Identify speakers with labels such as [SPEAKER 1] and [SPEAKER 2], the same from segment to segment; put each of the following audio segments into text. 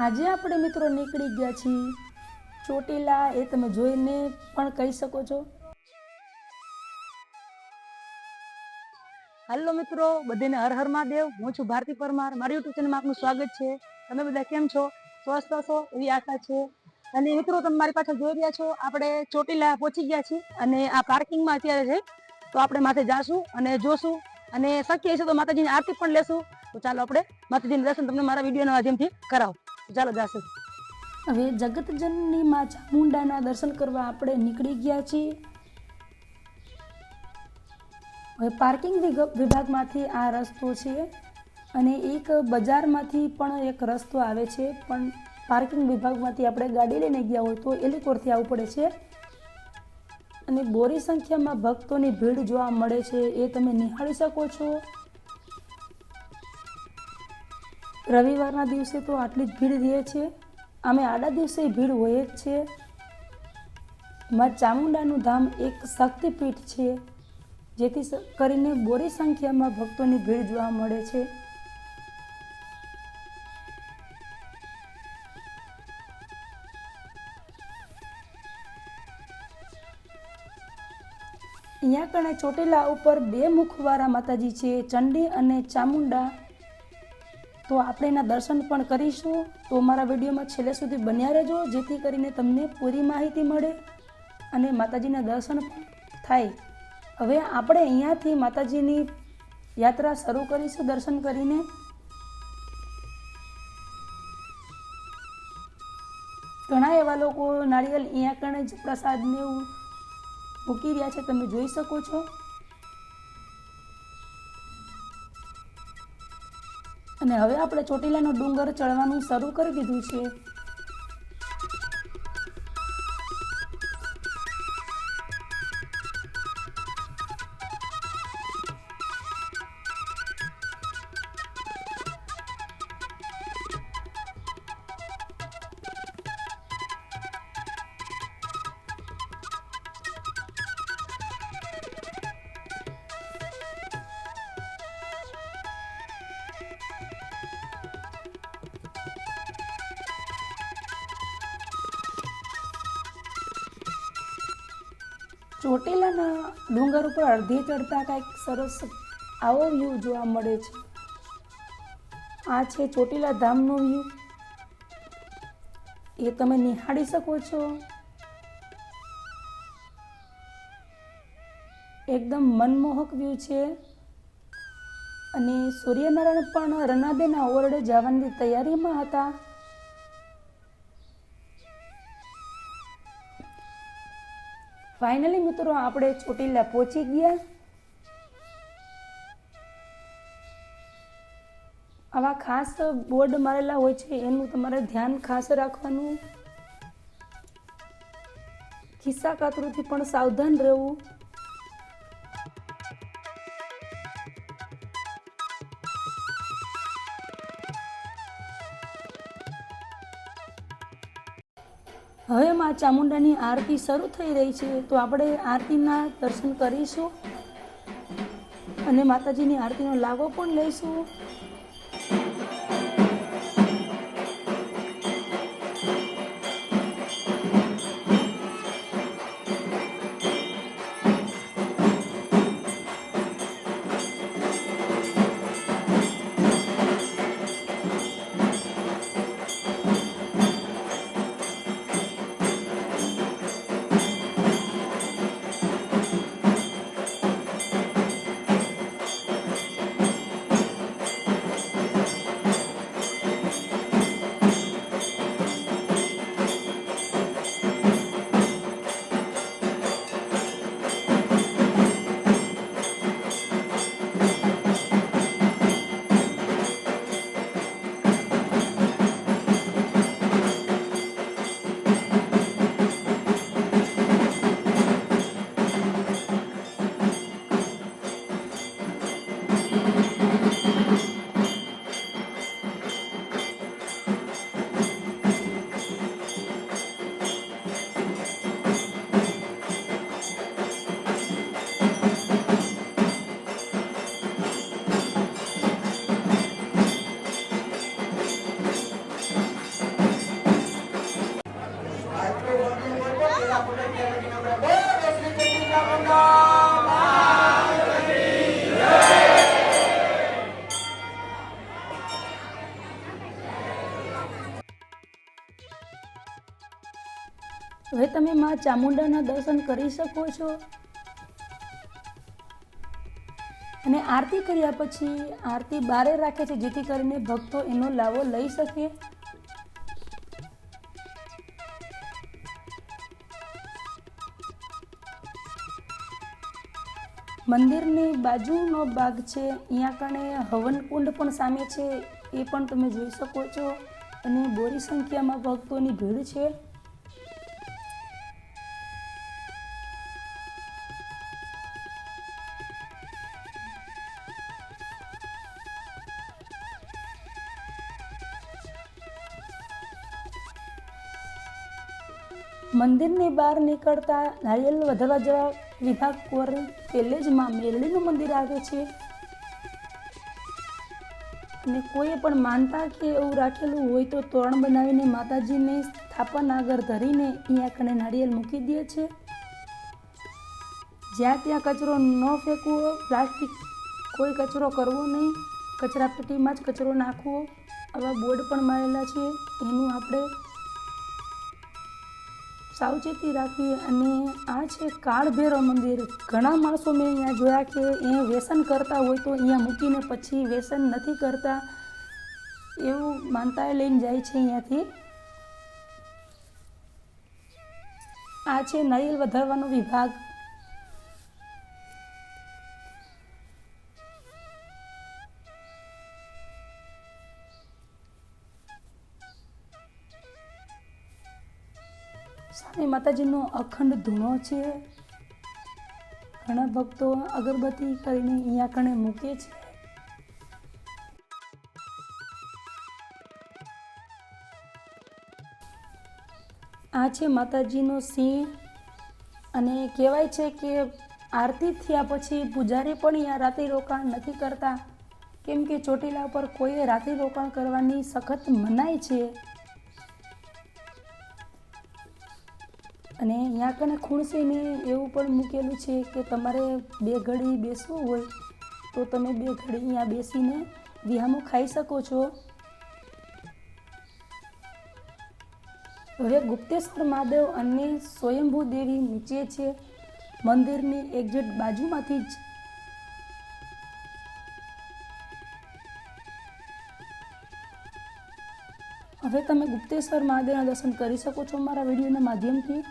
[SPEAKER 1] આજે આપણે મિત્રો નીકળી ગયા છીએ ચોટીલા. એ તમે જોઈને પણ કહી શકો છો.
[SPEAKER 2] હાલો મિત્રો, બધાને હર હર મહાદેવ. હું છું ભારતી પરમાર. મારી યુટ્યુબ ચેનલમાં આપનું સ્વાગત છે. તમે બધા કેમ છો? સ્વસ્થ હશો એવી આશા છે. અને મિત્રો, તમે મારી પાછળ જોઈ રહ્યા છો, આપણે ચોટીલા પહોંચી ગયા છીએ અને આ પાર્કિંગમાં અત્યારે છે. તો આપણે માથે જાશું અને જોશું. અને શક્ય છે તો માતાજીની આરતી પણ લેશું. તો ચાલો આપણે માતાજીનું દર્શન તમને મારા વિડીયોના માધ્યમથી કરાવો. ચાલો જાશું.
[SPEAKER 1] હવે જગતજનની માં ચામુંડાના દર્શન કરવા આપણે નીકળી ગયા છીએ. હવે પાર્કિંગ વિભાગમાંથી આ રસ્તો છે અને એક બજારમાંથી પણ એક રસ્તો આવે છે, પણ પાર્કિંગ વિભાગમાંથી આપણે ગાડી લઈને ગયા હોય તો એલિકોરથી આવવું પડે છે. અને બોરી સંખ્યામાં ભક્તોની ભીડ જોવા મળે છે, એ તમે નિહાળી શકો છો. રવિવારના દિવસે તો આટલી જ ભીડ રહે છે. આમે આડા દિવસે ભીડ હોય જ છે. માં ચામુંડાનું ધામ એક શક્તિપીઠ છે, જેથી કરીને બોરી સંખ્યામાં ભક્તોની ભીડ જોવા મળે છે. અહીંયા કણે ચોટીલા ઉપર બે મુખવાળા માતાજી છે, ચંડી અને ચામુંડા. તો આપણે એના દર્શન પણ કરીશું. તો મારા વિડીયોમાં છેલ્લે સુધી બન્યા રહેજો, જેથી કરીને તમને પૂરી માહિતી મળે અને માતાજીના દર્શન થાય. હવે આપણે અહીંયાથી માતાજીની યાત્રા શરૂ કરીશું દર્શન કરીને. ઘણા એવા લોકો નારિયેલ અહીંયા કણે જ પ્રસાદને એવું મૂકી રહ્યા છે, તમે જોઈ શકો છો. અને હવે આપણે ચોટીલાનો ડુંગર ચડવાનું શરૂ કરી દીધું છે. ચોટીલાના ડુંગર ઉપર અડધે ચડતા કાંઈક સરસ આવો વ્યૂ જોવા મળે છે. આ છે ચોટીલા ધામનો વ્યૂ એ તમે નિહાળી શકો છો. એકદમ મનમોહક વ્યૂ છે. અને સૂર્યનારાયણ પણ રનાબેના ઓરડે જવાની તૈયારીમાં હતા. ફાઇનલી મિત્રો, આપણે ચોટીલા પહોંચી ગયા. આવા ખાસ બોર્ડ મારેલા હોય છે, એનું તમારે ધ્યાન ખાસ રાખવાનું. ખિસ્સા કાતરુંથી પણ સાવધાન રહેવું. માં ચામુંડાની આરતી શરૂ થઈ રહી છે, તો આપણે આરતીના દર્શન કરીશું અને માતાજીની આરતીનો લાભો પણ લઈશું. હવે તમે માં ચામુંડાના દર્શન કરી શકો છો. અને આરતી કર્યા પછી આરતી બારે રાખે છે, જેથી કરીને ભક્તો એનો લાવો લઈ શકે. મંદિરની બાજુનો ભાગ છે અહીંયા કણે હવન કુંડ પણ સામે છે, એ પણ તમે જોઈ શકો છો. અને બોરી સંખ્યામાં ભક્તોની ભીડ છે. મંદિરની બહાર નીકળતા નારિયેલ વધારવા જેવા વિભાગ પર પહેલે જ માં મેરડીનું મંદિર આવે છે. અને કોઈએ પણ માનતા કે એવું રાખેલું હોય તો તોરણ બનાવીને માતાજીને સ્થાપન આગળ ધરીને અહીંયા કણે નારિયેલ મૂકી દે છે. જ્યાં ત્યાં કચરો ન ફેંકવો, પ્લાસ્ટિક કોઈ કચરો કરવો નહીં કચરા પેટીમાં જ કચરો નાખવો, આવા બોર્ડ પણ મારેલા છે. એનું આપણે સાવચેતી રાખવી અને આ છે કાળભૈરવ મંદિર. ઘણા માણસો મેં અહીંયા જોયા કે એ વ્યસન કરતા હોય તો અહીંયા મૂકીને પછી વ્યસન નથી કરતા. એવું માનતા લઈને જાય છે અહીંયાથી. આ છે નારિયેલ વધારવાનો વિભાગ. માતાજીનો અખંડ ધૂણો છે. ઘણા ભક્તો અગરબત્તી કરીને અહીંયા કણે મૂકે છે. આ છે માતાજીનો સિંહ અને કહેવાય છે કે આરતી થયા પછી પૂજારી પણ અહીંયા રાત્રિ રોકાણ નથી કરતા. કેમ કે ચોટીલા પર કોઈએ રાત્રિ રોકાણ કરવાની સખત મનાય છે. અને અહીંયા કને ખૂણસીને એવું પણ મૂકેલું છે કે તમારે બે ઘડી બેસવું હોય તો તમે બે ઘડી અહીંયા બેસીને વિહામો ખાઈ શકો છો. હવે ગુપ્તેશ્વર મહાદેવ અને સ્વયંભૂ દેવી નીચે છે. મંદિરની એક્ઝેટ બાજુમાંથી જ. હવે તમે ગુપ્તેશ્વર મહાદેવના દર્શન કરી શકો છો મારા વિડીયોના માધ્યમથી.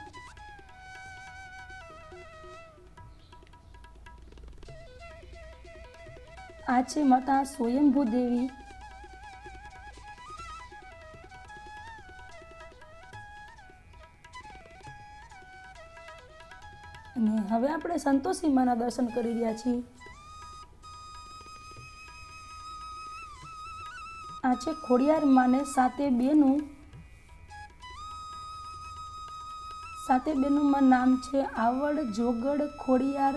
[SPEAKER 1] આ છે માતા સ્વયંભૂ દેવી. અને હવે આપણે સંતોષી માના દર્શન કરી રહ્યા છીએ. આ છે ખોડિયાર માને સાતે બેનું સાતે બેનુંમાં નામ છે આવડ જોગડ ખોડિયાર,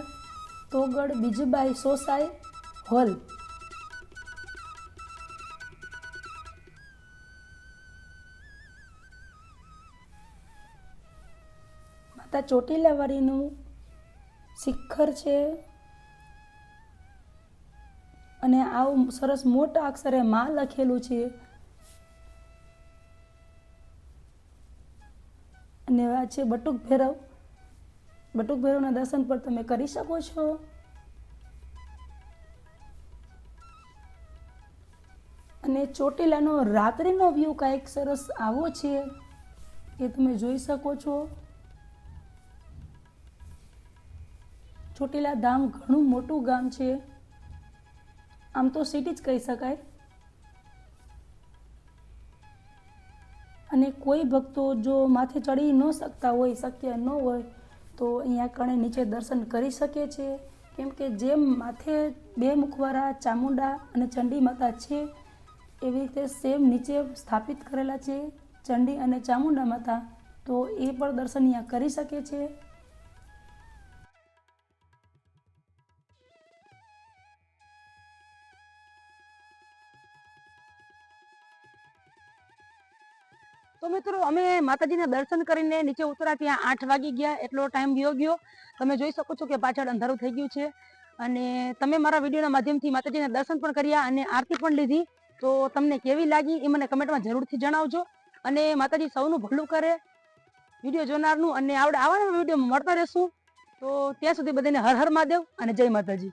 [SPEAKER 1] તોગડ બીજબાઈ સોસાઈ, હોલ. માતા ચોટીલાવાળીનું શિખર છે. અને આવું સરસ મોટા અક્ષરે માં લખેલું છે. અને આ છે બટુક ભૈરવ. બટુક ભૈરવના દર્શન પર તમે કરી શકો છો. અને ચોટીલાનો રાત્રિનો વ્યૂ કાંઈક સરસ આવો છે. એ તમે જોઈ શકો છો. ચોટીલા ધામ ઘણું મોટું ગામ છે. આમ તો સિટી જ કહી શકાય. અને કોઈ ભક્તો જો માથે ચડી ન શકતા હોય, શક્ય ન હોય, તો અહીંયા કણે નીચે દર્શન કરી શકે છે. કેમ કે જેમ માથે બે મુખવાળા ચામુંડા અને ચંડી માતા છે, એવી રીતે સેમ નીચે સ્થાપિત કરેલા છે. ચંડી અને ચામુંડા માતા તો એ પણ દર્શન અહીંયા કરી શકે છે.
[SPEAKER 2] તો મિત્રો, અમે માતાજીના દર્શન કરીને નીચે ઉતરા ત્યાં આઠ વાગી ગયા, એટલો ટાઈમ ગયો ગયો. તમે જોઈ શકો છો કે પાછળ અંધારું થઈ ગયું છે. અને તમે મારા વિડીયોના માધ્યમથી માતાજીના દર્શન પણ કર્યા અને આરતી પણ લીધી. તો તમને કેવી લાગી એ મને કમેન્ટમાં જરૂરથી જણાવજો. અને માતાજી સૌનું ભલું કરે. વીડિયો જોનારનું અને આપણે આવા વીડિયો મળતા રહેશું. તો ત્યાં સુધી બધાને હર હર મહાદેવ અને જય માતાજી.